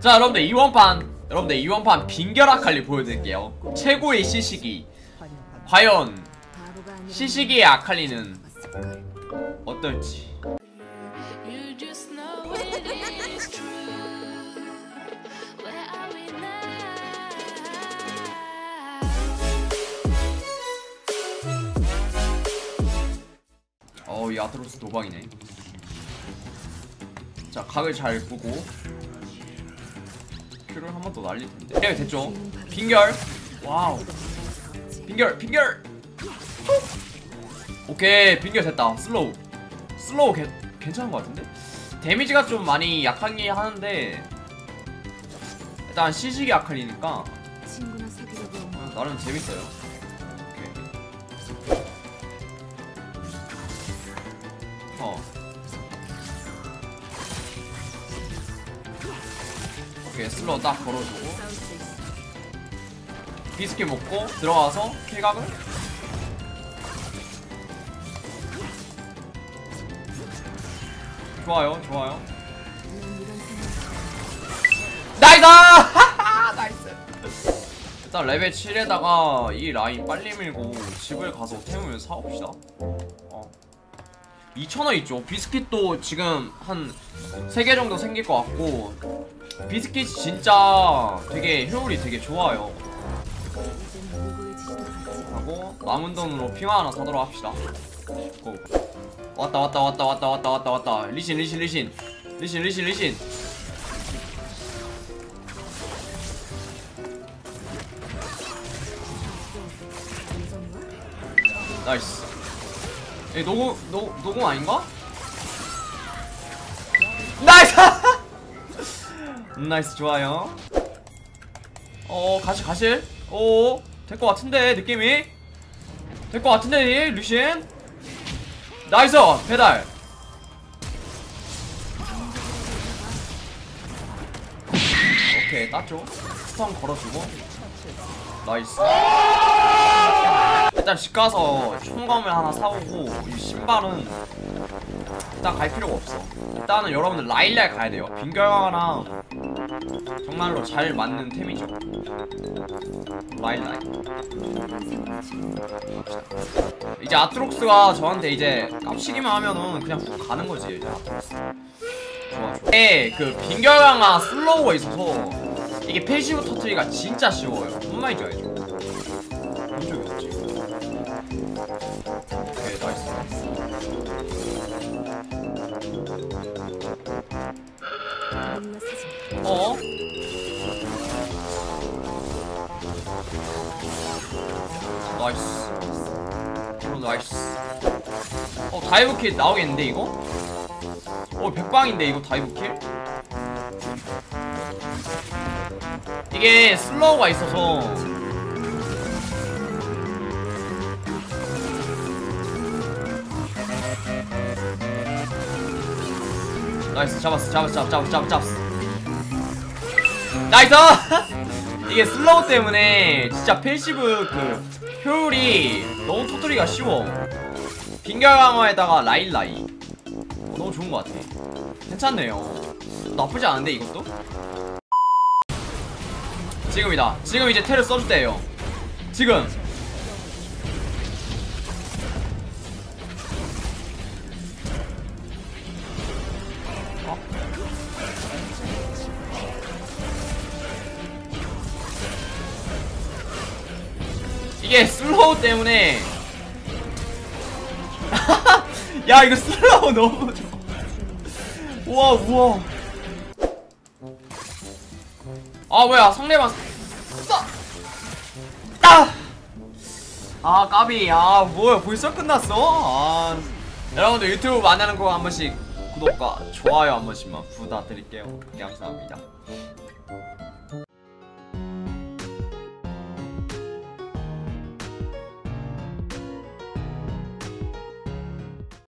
자 여러분들 이원판 여러분들 이원판 빈결 아칼리 보여드릴게요. 최고의 시시기 과연 시시기의 아칼리는 어떨지. now? 어이 아트로스 도박이네. 자 각을 잘 보고 큐를 한 번 더 날릴 텐데. 네 됐죠? 빈결. 와우. 빈결 후! 오케이 빈결 됐다. 슬로우. 슬로우 개, 괜찮은 것 같은데? 데미지가 좀 많이 약하긴 하는데 일단 시식이 사귀려고 어, 나름 재밌어요. 오케이. 어 오케이 슬로우 딱 걸어주고. 비스킷 먹고 들어가서 킬각을 좋아요 좋아요 나이스! 일단 레벨 7에다가 이 라인 빨리 밀고 집을 가서 태우면 사옵시다 어. 2,000원 있죠 비스킷도 지금 한 3개 정도 생길 것 같고 비스킷이 진짜 되게 효율이 되게 좋아요. 하고 남은 돈으로 핑화 하나 사도록 합시다. 고. 왔다 왔다 왔다 왔다 왔다 왔다 왔다. 리신 리신 리신. 리신 리신 리신. 나이스. 이 노공 노, 노공 아닌가? 나이스 음, 나이스 좋아요. 어 가실 가실? 오 될 것 같은데 느낌이? 될 것 같은데 루신 나이스 배달. 오케이 땄죠? 스턴 걸어주고. 나이스. 일단 집 가서 총검을 하나 사오고 이 신발은 일단 갈 필요가 없어. 일단은 여러분들 라일랄 가야 돼요. 빈결과랑 정말로 잘 맞는 템이죠. 중. 이제 아트록스가 저한테 이제 깝치기만 하면은 그냥 훅 가는 거지 이제 아트록스. 좋아 좋아. 이게 그 빈결 강화 슬로우가 있어서 이게 패시브 터트리가 진짜 쉬워요. 정말 좋아야죠? 먼저 있었지? 오케이 나이스 나이스. 어 나이스. 어 다이브킬 나오겠는데 이거? 어 백방인데 이거 다이브킬? 이게 슬로우가 있어서. 나이스 잡았어 잡았어 잡았어 잡았어 잡았어. 나이스 이게 슬로우 때문에 진짜 패시브 그 효율이 너무 터뜨리기가 쉬워. 빈결 강화에다가 라일라이. 어, 너무 좋은 것 같아. 괜찮네요. 나쁘지 않은데 이것도? 지금이다. 지금 이제 테를 써줄 때예요. 지금 이게 슬로우 때문에. 야 이거 슬로우 너무 좋아. 우와 우와. 아 뭐야 상대방! 아 까비. 아 뭐야 벌써 끝났어? 아. 여러분들 유튜브 만나는 거 한 번씩 구독과 좋아요 한 번씩만 부탁드릴게요. 감사합니다